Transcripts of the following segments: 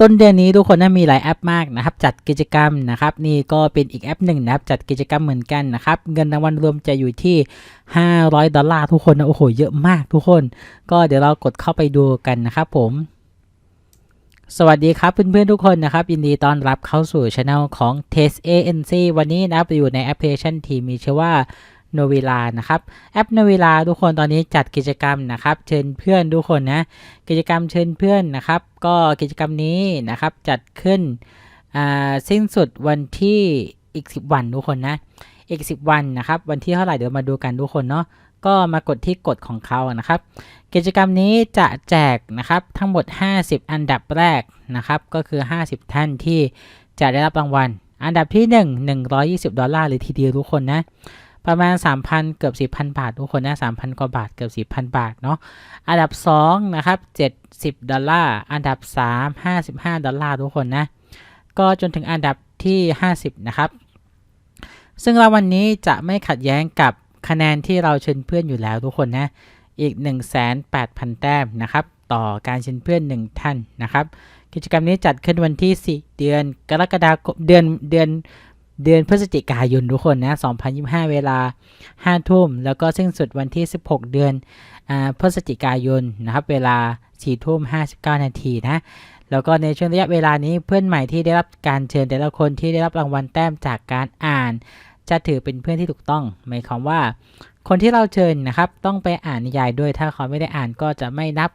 ต้นเดือนนี้ทุกคนนะมีหลายแอปมากนะครับ จัดกิจกรรมนะครับ นี่ก็เป็นอีกแอปหนึ่งนะครับ จัดกิจกรรมเหมือนกันนะครับ เงินรางวัลรวมจะอยู่ที่ 500 ดอลลาร์ทุกคนนะโอ้โหเยอะมากทุกคน ก็เดี๋ยวเรากดเข้าไปดูกันนะครับผมสวัสดีครับเพื่อนๆทุกคนนะครับ ยินดีต้อนรับเข้าสู่ช anel ของ Test ANC วันนี้นะครับอยู่ในแอปพลิเคชันที่มีชื่อว่า n o v e l a นะครับแอป n o v e l a ทุกคนตอนนี้จัดกิจกรรมนะครับเชิญเพื่อนทุกคนนะกิจกรรมเชิญเพื่อนนะครับ ก็กิจกรรมนี้นะครับจัดขึ้นสิ้นสุดวันที่อีก 10 วันทุกคนนะอีก 10 วันนะครับวันที่เท่าไหร่เดี๋ยวมาดูกันทุกคนเนาะก็มากดที่กฎของเขานะครับ กิจกรรมนี้จะแจกนะครับทั้งหมด 50 อันดับแรกนะครับก็คือ 50 ท่านที่จะได้รับรางวัล อันดับที่ 1 120 ดอลลาร์เลยทีเดียวทุกคนนะ ประมาณ 3,000 เกือบ4,000 บาท ทุกคนนะ3,000 กว่าบาท เกือบ4,000 บาท เนาะ อันดับ 2 นะครับ 70 ดอลลาร์ อันดับ 3 55 ดอลลาร์ ทุกคนนะ ก็จนถึงอันดับที่ 50 นะครับ ซึ่งรางวัลนนี้จะไม่ขัดแย้งกับคะแนนที่เราเชิญเพื่อนอยู่แล้วทุกคนนะ อีก 1,800แต้มนะครับ ต่อการเชิญเพื่อน 1 ท่านนะครับ กิจกรรมนี้จัดขึ้นวันที่ 4 เดือนกรกฎาคมเดือนเดือน เดือนพฤศจิกายนทุกคนนะ 2025 เวลา 5 ทุ่ม แล้วก็สิ้นสุดวันที่ 16 เดือนอพฤศจิกายนนะครับ เวลา 4 ทุ่ม 59 นาทีนะ แล้วก็ในช่วงระยะเวลานี้เพื่อนใหม่ที่ได้รับการเชิญแต่ละคนที่ได้รับรางวัลแต้มจากการอ่าน จะถือเป็นเพื่อนที่ถูกต้อง หมายความว่า คนที่เราเชิญนะครับ ต้องไปอ่านนิยายด้วย ถ้าเขาไม่ได้อ่านก็จะไม่นับ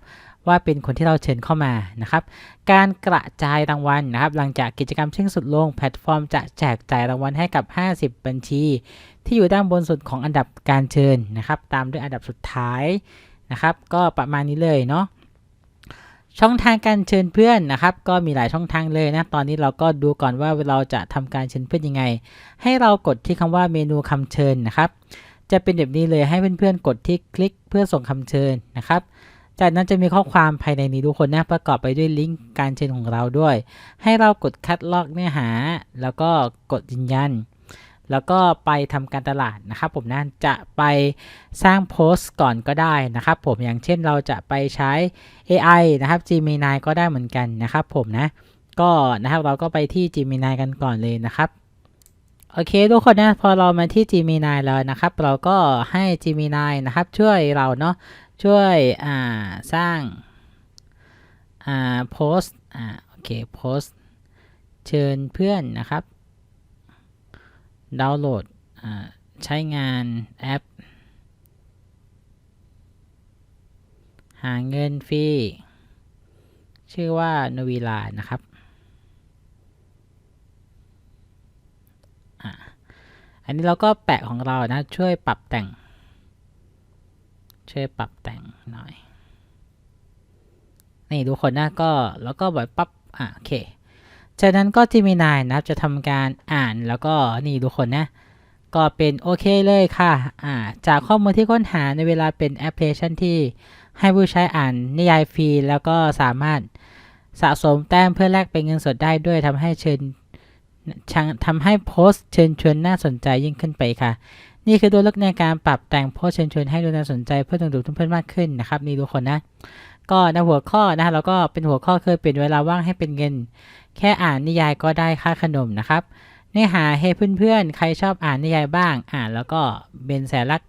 ว่าเป็นคนที่เราเชิญเข้ามานะครับการกระจายรางวัลนะครับ หลังจากกิจกรรมสิ้นสุดลงแพลตฟอร์มจะแจกจ่ายรางวัลให้กับ 50 บัญชี ที่อยู่ด้านบนสุดของอันดับการเชิญนะครับ ตามด้วยอันดับสุดท้ายนะครับ ก็ประมาณนี้เลยเนาะช่องทางการเชิญเพื่อนนะครับ ก็มีหลายช่องทางเลยนะ ตอนนี้เราก็ดูก่อนว่าเราจะทำการเชิญเพื่อนยังไง ให้เรากดที่คำว่าเมนูคำเชิญนะครับ จะเป็นแบบนี้เลยให้เพื่อนๆกดที่คลิกเพื่อส่งคำเชิญนะครับ จากนั้นจะมีข้อความภายในนี้ทุกคนนะประกอบไปด้วยลิงก์การเชิญของเราด้วย ให้เรากดคัดลอกเนื้อหา แล้วก็กดยืนยัน แล้วก็ไปทำการตลาดนะครับผมนะจะไปสร้างโพสต์ก่อนก็ได้นะครับผมอย่างเช่นเราจะไปใช้ AI นะครับ Gemini ก็ได้เหมือนกันนะครับผมนะก็นะครับเราก็ไปที่ Gemini กันก่อนเลยนะครับโอเคทุกคนนะพอเรามาที่ Gemini แล้วนะครับ เราก็ให้ Gemini นะครับช่วยเราเนาะ ช่วยอ่าสร้างอ่าโพสต์อ่าโอเคโพสต์เชิญเพื่อนนะครับ ดาวน์โหลดอ่าใช้งานแอป หาเงินฟรี ชื่อว่า n o v i l a นะครับอันนี้เราก็แปะของเรานะช่วยปรับแต่ง ช่วยปรับแต่งหน่อย นี่ทุกคนนะก็แล้วก็แบบปั๊บอะโอเค จากนั้นก็ Gemini นะครับจะทำการอ่านแล้วก็นี่ทุกคนนะ ก็เป็นโอเคเลยค่ะอ่าจากข้อมูลที่ค้นหาในเวลาเป็นแอปพลิเคชันที่ให้ผู้ใช้อ่านนิยายฟรีแล้วก็สามารถสะสมแต้มเพื่อแลกเป็นเงินสดได้ด้วยทำให้เชิญทำให้โพสต์เชิญชวนน่าสนใจยิ่งขึ้นไปค่ะ นี่คือตัวเลือกในการปรับแต่งโพสเชิญชวนให้ดูน่าสนใจเพื่อดึงดูดเพื่อนๆมากขึ้นนะครับนี่ทุกคนนะ ก็ในหัวข้อนะแล้วก็เป็นหัวข้อเคือเปลี่ยนเวลาว่างให้เป็นเงิน แค่อ่านนิยายก็ได้ค่าขนมนะครับเนื้อหาให้เพื่อนๆ ใครชอบอ่านนิยายบ้าง อ่านแล้วก็เบนแสลัก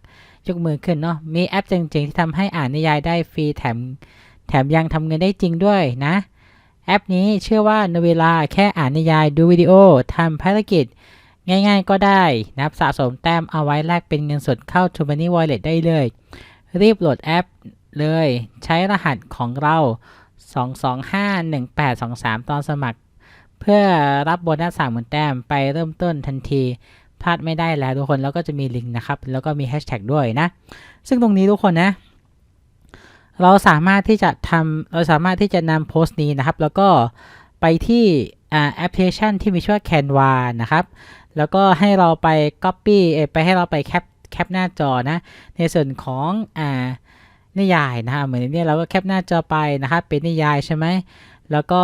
ยกมือขึ้นเนาะมีแอปจริงๆที่ทำให้อ่านนิยายได้ฟรีแถมแถมยังทำเงินได้จริงด้วยนะ แอปนี้เชื่อว่าในเวลาแค่อ่านนิยายดูวิดีโอทำภารกิจ ง่ายๆก็ได้นะครับสะสมแต้มเอาไว้แลกเป็นเงินสดเข้า t o m o n y Wallet ได้เลย รีบโหลดแอปเลย ใช้รหัสของเรา 2251823 ตอนสมัคร เพื่อรับโบนัส3 0,000แต้มไปเริ่มต้นทันทีพลาดไม่ได้แล้วทุกคนแล้วก็จะมีลิงก์นะครับ แล้วก็มีแฮชแท็กด้วยนะ ซึ่งตรงนี้ทุกคนนะ เราสามารถที่จะทำเราสามารถที่จะนำโพสต์นี้นะครับ แล้วก็ไปที่แอปพลิเคชันที่มีชื่อว่า Canva นะครับ แล้วก็ให้เราไป Copy ไปให้เราไปแคปแคปหน้าจอนะ ในส่วนของอ่านิยายนะฮะเหมือนนี้เราก็แคปหน้าจอไปนะครับเป็นนิยายใช่ไหมแล้วก็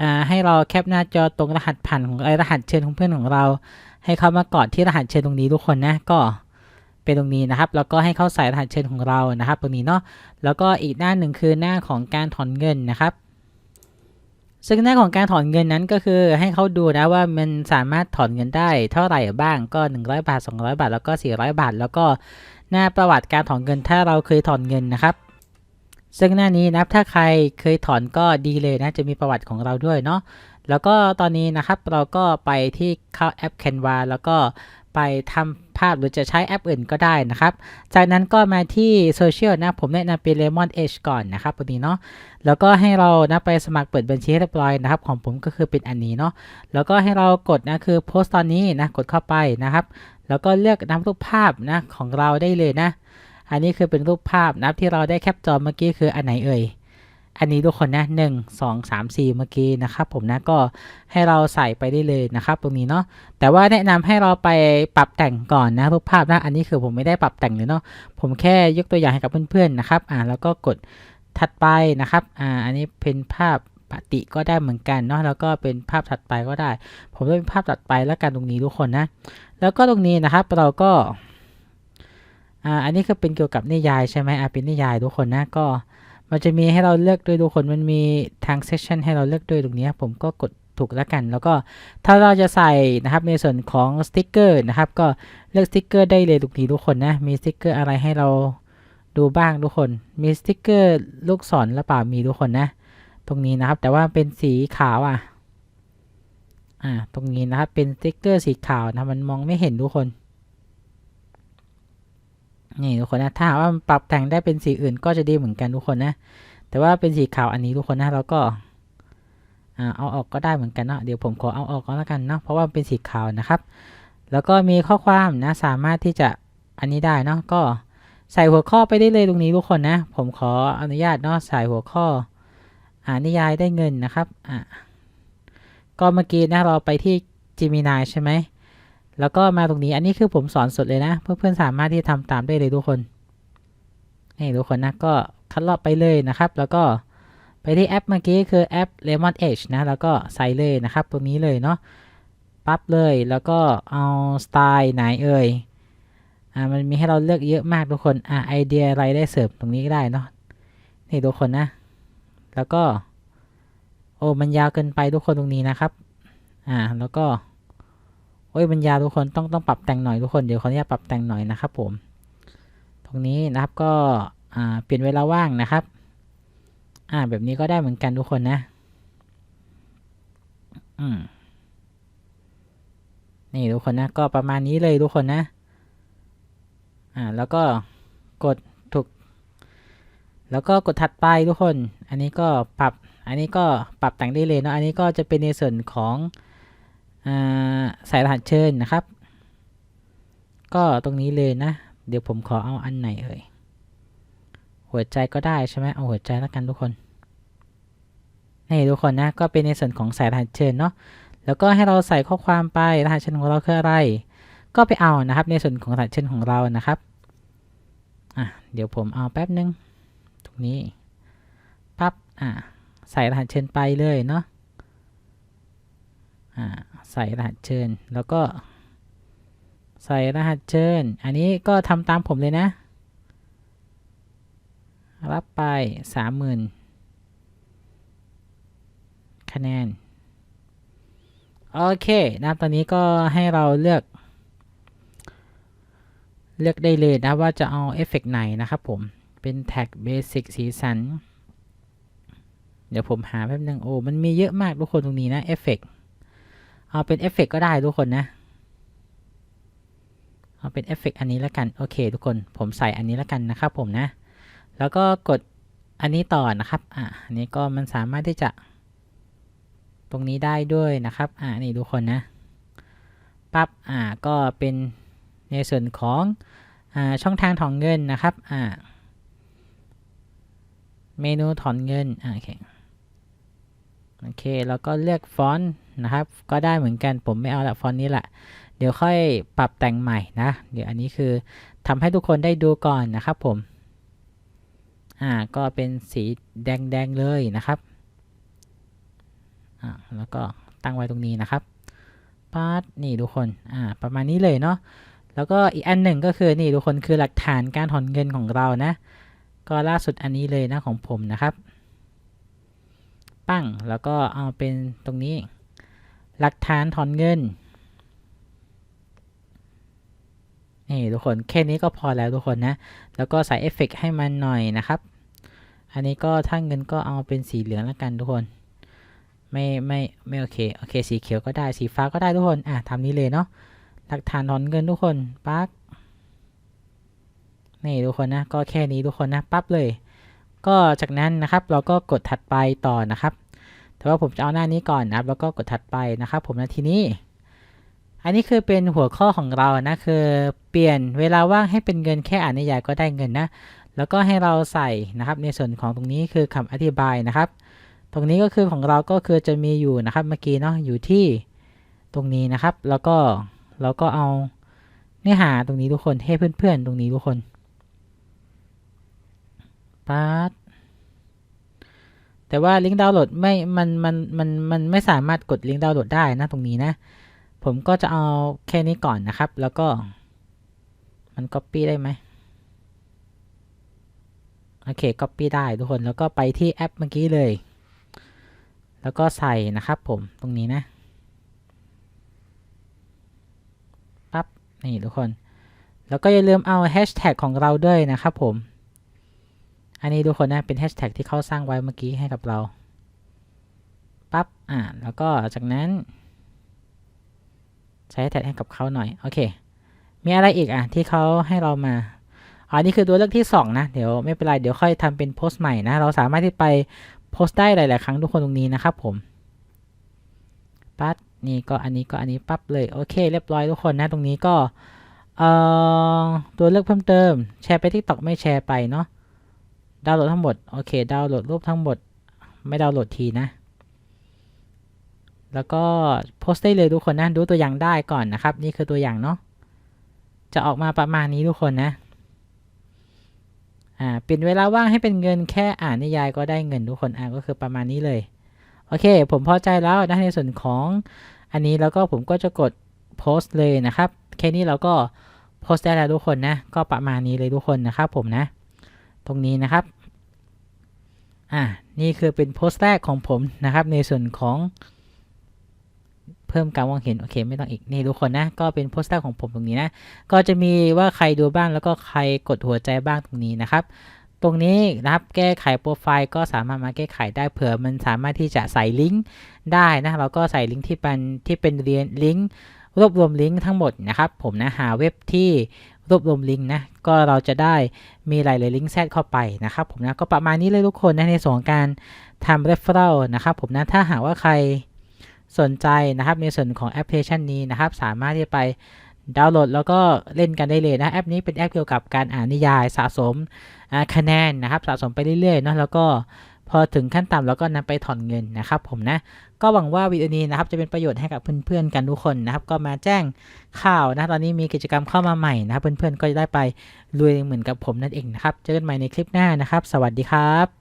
อ่าให้เราแคปหน้าจอตรงรหัสผ่านของไอรหัสเชิญของเพื่อนของเรา ให้เขามากอดที่รหัสเชิญตรงนี้ทุกคนนะก็เป็นตรงนี้นะครับ แล้วก็ให้เขาใส่รหัสเชิญของเรานะครับ ตรงนี้เนาะแล้วก็อีกหน้าหนึ่งคือหน้าของการถอนเงินนะครับ ซึ่งหน้าของการถอนเงินนั้นก็คือให้เขาดูนะว่ามันสามารถถอนเงินได้เท่าไหร่บ้างก็ 100 บาท 200 บาท แล้วก็ 400 บาท แล้วก็หน้าประวัติการถอนเงินถ้าเราเคยถอนเงินนะครับ ซึ่งหน้านี้นับถ้าใครเคยถอนก็ดีเลยนะจะมีประวัติของเราด้วยเนาะแล้วก็ตอนนี้นะครับเราก็ไปที่เข้าแอป Canva แล้วก็ ไปทำภาพหรือจะใช้แอปอื่นก็ได้นะครับ จากนั้นก็มาที่โซเชียลนะ ผมแนะนำเป็น Lemon Edge ก่อนนะครับตัวนี้เนาะ แล้วก็ให้เรานะไปสมัครเปิดบัญชีให้เรียบร้อยนะครับ ของผมก็คือเป็นอันนี้เนาะ แล้วก็ให้เรากดนะคือโพสต์ตอนนี้นะ กดเข้าไปนะครับ แล้วก็เลือกนำรูปภาพนะของเราได้เลยนะ อันนี้คือเป็นรูปภาพนับที่เราได้แคปจอเมื่อกี้คืออันไหนเอ่ย อันนี้ทุกคนนะหนึ่งสองสามสี่เมื่อกี้นะครับผมนะก็ให้เราใส่ไปได้เลยนะครับ ตรงนี้เนาะแต่ว่าแนะนำให้เราไปปรับแต่งก่อนนะรูปภาพนะอันนี้คือผมไม่ได้ปรับแต่งเลยเนาะผมแค่ยกตัวอย่างให้กับเพื่อนๆนะครับอ่าแล้วก็กดถัดไปนะครับอ่าอันนี้เป็นภาพปฏิก็ได้เหมือนกันเนาะแล้วก็เป็นภาพถัดไปก็ได้ ผมจะเป็นภาพถัดไปแล้วกันตรงนี้ทุกคนนะ แล้วก็ตรงนี้นะครับเราก็อ่าอันนี้คือเป็นเกี่ยวกับนิยายใช่ไหมอ่าเป็นนิยายทุกคนนะก็ มันจะมีให้เราเลือกด้วยทุกคนมันมีทางเซสชันให้เราเลือกด้วยตรงนี้ผมก็กดถูกแล้วกัน แล้วก็ถ้าเราจะใส่นะครับในส่วนของสติกเกอร์นะครับ ก็เลือกสติกเกอร์ได้เลยทุกทีทุกคนนะ มีสติกเกอร์อะไรให้เราดูบ้างทุกคน มีสติกเกอร์ลูกศรหรือเปล่ามีทุกคนนะ ตรงนี้นะครับ แต่ว่าเป็นสีขาวอะ อ่า ตรงนี้นะครับ เป็นสติกเกอร์สีขาวนะ มันมองไม่เห็นทุกคน นี่ทุกคนนะ ถ้าหากว่าปรับแต่งได้เป็นสีอื่นก็จะดีเหมือนกันทุกคนนะ แต่ว่าเป็นสีขาวอันนี้ทุกคนนะเราก็เอาออกก็ได้เหมือนกันเนาะ เดี๋ยวผมขอเอาออกก็แล้วกันเนาะ เพราะว่าเป็นสีขาวนะครับ แล้วก็มีข้อความนะสามารถที่จะอันนี้ได้เนาะ ก็ใส่หัวข้อไปได้เลยตรงนี้ทุกคนนะ ผมขออนุญาตเนาะใส่หัวข้ออ่านิยายได้เงินนะครับ อ่าก็เมื่อกี้นะเราไปที่ Gemini ใช่ไหม แล้วก็มาตรงนี้อันนี้คือผมสอนสดเลยนะ เพื่อนๆสามารถที่จะทำตามได้เลยทุกคน นี่ทุกคนนะก็คัดลอกไปเลยนะครับ แล้วก็ไปที่แอปเมื่อกี้คือแอป Lemon Edge นะ แล้วก็ใส่เลยนะครับ ตรงนี้เลยเนาะ ปั๊บเลย แล้วก็เอาสไตล์ไหนเอ่ย อ่า มันมีให้เราเลือกเยอะมากทุกคน อ่าไอเดียอะไรได้เสริมตรงนี้ก็ได้เนาะ นี่ทุกคนนะ แล้วก็ โอ้ มันยาวเกินไปทุกคนตรงนี้นะครับ อ่า แล้วก็ โอ้ยมันยาทุกคนต้องต้องปรับแต่งหน่อยทุกคนเดี๋ยวขออนุญาตปรับแต่งหน่อยนะครับผมตรงนี้นะครับก็เปลี่ยนเวลาว่างนะครับอ่าแบบนี้ก็ได้เหมือนกันทุกคนนะอืมนี่ทุกคนนะก็ประมาณนี้เลยทุกคนนะอ่าแล้วก็กดถูก แล้วก็กดถัดไปทุกคน อันนี้ก็ปรับ อันนี้ก็ปรับแต่งได้เลยเนาะอันนี้ก็จะเป็นในส่วนของอ สายรหัสเชิญนะครับ ก็ตรงนี้เลยนะ เดี๋ยวผมขอเอาอันไหนเอ่ย หัวใจก็ได้ใช่ไหมเอาหัวใจแล้วกันทุกคน นี่ทุกคนนะ ก็เป็นในส่วนของสายรหัสเชิญเนาะ แล้วก็ให้เราใส่ข้อความไป รหัสเชิญของเราคืออะไร ก็ไปเอานะครับ ในส่วนของรหัสเชิญของเรานะครับ อะ เดี๋ยวผมเอาแป๊บนึง ตรงนี้ ปั๊บ อะ ใส่รหัสเชิญไปเลยเนาะ ใส่รหัสเชิญ แล้วก็ ใส่รหัสเชิญ อันนี้ก็ทำตามผมเลยนะ รับไปสามหมื่นคะแนน โอเคนะตอนนี้ก็ให้เราเลือก เลือกได้เลยนะว่าจะเอาเอฟเฟกไหนนะครับผม เป็นแท็กเบสิกสีสัน เดี๋ยวผมหาแป๊บนึงโอ้ มันมีเยอะมากทุกคนตรงนี้นะเอฟเฟก เอาเป็นเอฟเฟกก็ได้ทุกคนนะ เอาเป็นเอฟเฟกอันนี้แล้วกัน โอเค ทุกคนผมใส่อันนี้แล้วกันนะครับผมนะ แล้วก็กดอันนี้ต่อนะครับ อ่าอันนี้ก็มันสามารถที่จะ ตรงนี้ได้ด้วยนะครับ อ่านี่ทุกคนนะ ปั๊บ อ่าก็เป็นในส่วนของอ่าช่องทางถอนเงินนะครับ อ่า เมนูถอนเงิน อ่าโอเค โอเคแล้วก็เลือกฟอนต์นะครับ ก็ได้เหมือนกันผมไม่เอาละฟอนต์นี้แหละเดี๋ยวค่อยปรับแต่งใหม่นะ เดี๋ยวอันนี้คือทำให้ทุกคนได้ดูก่อนนะครับผมอ่าก็เป็นสีแดงๆเลยนะครับอ่าแล้วก็ตั้งไว้ตรงนี้นะครับปาดนี่ทุกคนอ่าประมาณนี้เลยเนาะแล้วก็อีกอันหนึ่งก็คือนี่ทุกคนคือหลักฐานการถอนเงินของเรานะ ก็ล่าสุดอันนี้เลยนะของผมนะครับ ปั้ง แล้วก็เอาเป็นตรงนี้ หลักฐานถอนเงิน นี่ทุกคนแค่นี้ก็พอแล้วทุกคนนะ แล้วก็ใส่เอฟเฟกให้มันหน่อยนะครับ อันนี้ก็ถ้าเงินก็เอาเป็นสีเหลืองแล้วกันทุกคน ไม่ไม่ไม่โอเค โอเค สีเขียวก็ได้ สีฟ้าก็ได้ทุกคน อะทำนี้เลยเนาะ หลักฐานถอนเงินทุกคน ปั๊กนี่ทุกคนนะ ก็แค่นี้ทุกคนนะ ปั๊บเลย ก็จากนั้นนะครับเราก็กดถัดไปต่อนะครับ แต่ว่าผมจะเอาหน้านี้ก่อนนะครับ แล้วก็กดถัดไปนะครับ ผมนะทีนี้ อันนี้คือเป็นหัวข้อของเรานะคือเปลี่ยนเวลาว่างให้เป็นเงินแค่อ่านนิยายก็ได้เงินนะ แล้วก็ให้เราใส่นะครับ ในส่วนของตรงนี้คือคำอธิบายนะครับ ตรงนี้ก็คือของเราก็คือจะมีอยู่นะครับเมื่อกี้เนาะอยู่ที่ตรงนี้นะครับ แล้วก็เราก็เอาเนื้อหาตรงนี้ทุกคนให้เพื่อนๆ ตรงนี้ทุกคน ปัดแต่ว่าลิงก์ดาวน์โหลดไม่ มัน มัน มัน มันไม่สามารถกดลิงก์ดาวน์โหลดได้นะตรงนี้นะ ผมก็จะเอาแค่นี้ก่อนนะครับ แล้วก็มัน Copy ได้ไหมโอเค Copy ได้ทุกคน แล้วก็ไปที่แอปเมื่อกี้เลย แล้วก็ใส่นะครับผมตรงนี้นะปั๊บนี่ทุกคน แล้วก็อย่าลืมเอาแฮชแท็กของเราด้วยนะครับผม อันนี้ทุกคนนะเป็นแฮชแท็กที่เขาสร้างไว้เมื่อกี้ให้กับเรา ปั๊บ อ่าแล้วก็จากนั้น ใช้แท็กให้กับเขาหน่อย โอเค มีอะไรอีกอะที่เขาให้เรามาอันนี้คือตัวเลือกที่ 2 นะ เดี๋ยวไม่เป็นไร เดี๋ยวค่อยทำเป็นโพสต์ใหม่นะ เราสามารถที่ไปโพสต์ได้หลาย ๆ ครั้งทุกคนตรงนี้นะครับผม ปั๊บ นี่ก็อันนี้ก็อันนี้ปั๊บเลย โอเค เรียบร้อยทุกคนนะ ตรงนี้ก็เอ่อตัวเลือกเพิ่มเติม แชร์ไปที่ตอกไม่แชร์ไปเนาะ ดาวน์โหลดทั้งหมด โอเค ดาวน์โหลดรูปทั้งหมด ไม่ดาวน์โหลดทีนะ แล้วก็โพสต์ได้เลยทุกคนนะ ดูตัวอย่างได้ก่อนนะครับ นี่คือตัวอย่างเนาะ จะออกมาประมาณนี้ทุกคนนะ อ่าเปลี่ยนเวลาว่างให้เป็นเงินแค่อ่านนิยายก็ได้เงินทุกคน อ่าก็คือประมาณนี้เลย โอเค ผมพอใจแล้วนะในส่วนของอันนี้แล้วก็ผมก็จะกดโพสต์เลยนะครับ แค่นี้เราก็โพสต์ได้แล้วทุกคนนะ ก็ประมาณนี้เลยทุกคนนะครับผมนะ ตรงนี้นะครับ อ่า นี่คือเป็นโพสต์แรกของผมนะครับ ในส่วนของเพิ่มการมองเห็นโอเคไม่ต้องอีกนี่ทุกคนนะก็เป็นโพสต์แรกของผมตรงนี้นะก็จะมีว่าใครดูบ้างแล้วก็ใครกดหัวใจบ้างตรงนี้นะครับ ตรงนี้นะครับแก้ไขโปรไฟล์ก็สามารถมาแก้ไขได้เผื่อมันสามารถที่จะใส่ลิงก์ได้นะเราก็ใส่ลิงก์ที่เป็นที่เป็นเรียนลิงก์รวบรวมลิงก์ทั้งหมดนะครับ ผมนะหาเว็บที่ รวบรวมลิงก์นะ ก็เราจะได้มีหลายๆลิงก์แทรกเข้าไปนะครับผมนะก็ประมาณนี้เลยทุกคนนะในส่วนของการทำ referral นะครับผมนะถ้าหากว่าใครสนใจนะครับในส่วนของแอปพลิเคชันนี้นะครับ สามารถที่ไปดาวน์โหลดแล้วก็เล่นกันได้เลยนะแอปนี้เป็นแอปเกี่ยวกับการอ่านนิยายสะสมคะแนนนะครับ สะสมไปเรื่อยๆเนาะแล้วก็ พอถึงขั้นต่ำแล้วก็นำไปถอนเงินนะครับผมนะ ก็หวังว่าวิดีโอนี้นะครับจะเป็นประโยชน์ให้กับเพื่อนๆกันทุกคนนะครับ ก็มาแจ้งข่าวนะตอนนี้มีกิจกรรมเข้ามาใหม่นะครับเพื่อนๆก็จะได้ไปรวยเหมือนกับผมนั่นเองนะครับ เจอกันใหม่ในคลิปหน้านะครับ สวัสดีครับ